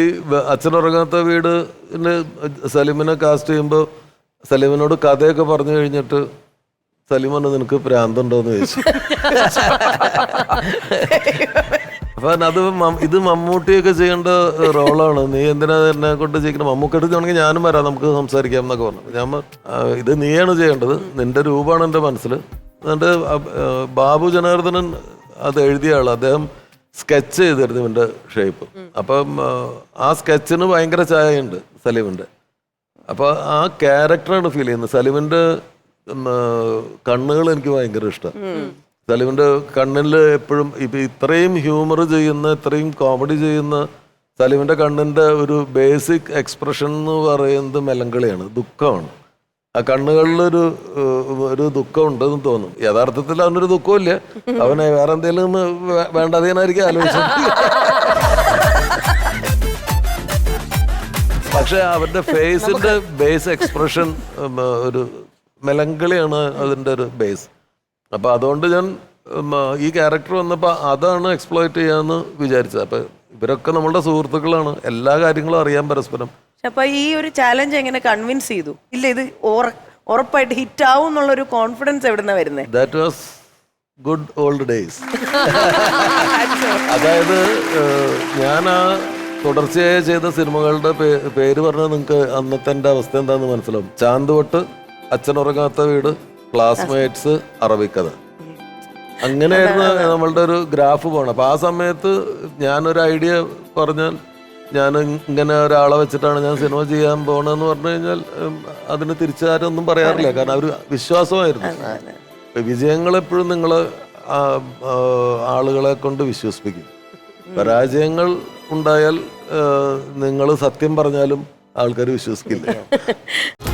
ഈ അച്ഛനുറങ്ങാത്ത വീട് സലീമിനെ കാസ്റ്റ് ചെയ്യുമ്പോൾ സലീമിനോട് കഥയൊക്കെ പറഞ്ഞു കഴിഞ്ഞിട്ട് സലീം നിനക്ക് പ്രാന്തുണ്ടോന്ന് ചോദിച്ചു. അപ്പൊ അത് ഇത് മമ്മൂട്ടിയൊക്കെ ചെയ്യേണ്ട റോളാണ്. നീ എന്തിനാ എന്നെ കൊണ്ട് ചെയ്യിക്കണം മമ്മൂക്കടുത്ത് എടുക്കുകയാണെങ്കിൽ ഞാനും വരാം നമുക്ക് സംസാരിക്കാം എന്നൊക്കെ പറഞ്ഞു. ഞാൻ ഇത് നീയാണ് ചെയ്യേണ്ടത്. നിന്റെ രൂപമാണ് എന്റെ മനസ്സിൽ. എന്നിട്ട് ബാബു ജനാർദ്ദനൻ അത് എഴുതിയ ആൾ അദ്ദേഹം സ്കെച്ച് ഇവന്റെ ഷേപ്പ്. അപ്പം ആ, സ്കെച്ചിന് ഭയങ്കര ചായയുണ്ട് സലീമിന്റെ അപ്പോൾ ആ ക്യാരക്ടറാണ് ഫീൽ ചെയ്യുന്നത്. സലീമിന്റെ കണ്ണുകൾ എനിക്ക് ഭയങ്കര ഇഷ്ടം. സലീമിന്റെ കണ്ണിൽ എപ്പോഴും ഇപ്പം ഇത്രയും ഹ്യൂമർ ചെയ്യുന്ന ഇത്രയും കോമഡി ചെയ്യുന്ന സലീമിന്റെ കണ്ണിന്റെ ഒരു ബേസിക് എക്സ്പ്രഷൻ എന്ന് പറയുന്നത് മെലങ്കളിയാണ് ദുഃഖമാണ്. ആ കണ്ണുകളിലൊരു ഒരു ദുഃഖം ഉണ്ടെന്ന് തോന്നും. യഥാർത്ഥത്തിൽ അവനൊരു ദുഃഖമില്ല അവനെ വേറെ എന്തെങ്കിലും വേണ്ടതേനായിരിക്കും ആലോചിച്ചത്. പക്ഷെ അവന്റെ ഫേസിന്റെ ബേസ് എക്സ്പ്രഷൻ ഒരു മെലങ്കളിയാണ് അതിന്റെ ഒരു ബേസ്. അപ്പൊ അതുകൊണ്ട് ഞാൻ ഈ ക്യാരക്ടർ വന്നപ്പോ അതാണ് എക്സ്പ്ലോയിറ്റ് ചെയ്യാന്ന് വിചാരിച്ചത്. അപ്പൊ ഇവരൊക്കെ നമ്മളുടെ സുഹൃത്തുക്കളാണ്. എല്ലാ കാര്യങ്ങളും അറിയാൻ പരസ്പരം. അപ്പൊ ഈ ഒരു ചാലഞ്ച് എങ്ങനെ കൺവിൻസ് ചെയ്തു? ഇല്ല ഇത് ഉറ- ഉറപ്പായിട്ട് ഹിറ്റ് ആവും എന്നുള്ള ഒരു കോൺഫിഡൻസ് എവിടുന്ന വരുന്നത് that was good old days അതായത് ഞാൻ ആ തുടർച്ചയായി ചെയ്ത സിനിമകളുടെ പേര് പറഞ്ഞാൽ നിങ്ങൾക്ക് അന്നത്തെ എന്റെ അവസ്ഥ എന്താന്ന് മനസ്സിലാവും. ചാന്തുവട്ട് അച്ഛനുറങ്ങാത്ത വീട് ക്ലാസ്മേറ്റ്സ് അറബിക്കഥ. അങ്ങനെയായിരുന്നു നമ്മളുടെ ഒരു ഗ്രാഫ് പോകണം അപ്പൊ ആ സമയത്ത് ഞാനൊരു ഐഡിയ പറഞ്ഞാൽ ഞാൻ ഇങ്ങനെ ഒരാളെ വെച്ചിട്ടാണ് ഞാൻ സിനിമ ചെയ്യാൻ പോണെന്ന് പറഞ്ഞു കഴിഞ്ഞാൽ അതിന് തിരിച്ചാരൊന്നും പറയാറില്ല. കാരണം അവർ വിശ്വാസമായിരുന്നു. വിജയങ്ങൾ എപ്പോഴും നിങ്ങൾ ആളുകളെ കൊണ്ട് വിശ്വസിപ്പിക്കും. പരാജയങ്ങൾ ഉണ്ടായാൽ നിങ്ങൾ സത്യം പറഞ്ഞാലും ആൾക്കാർ വിശ്വസിക്കില്ല.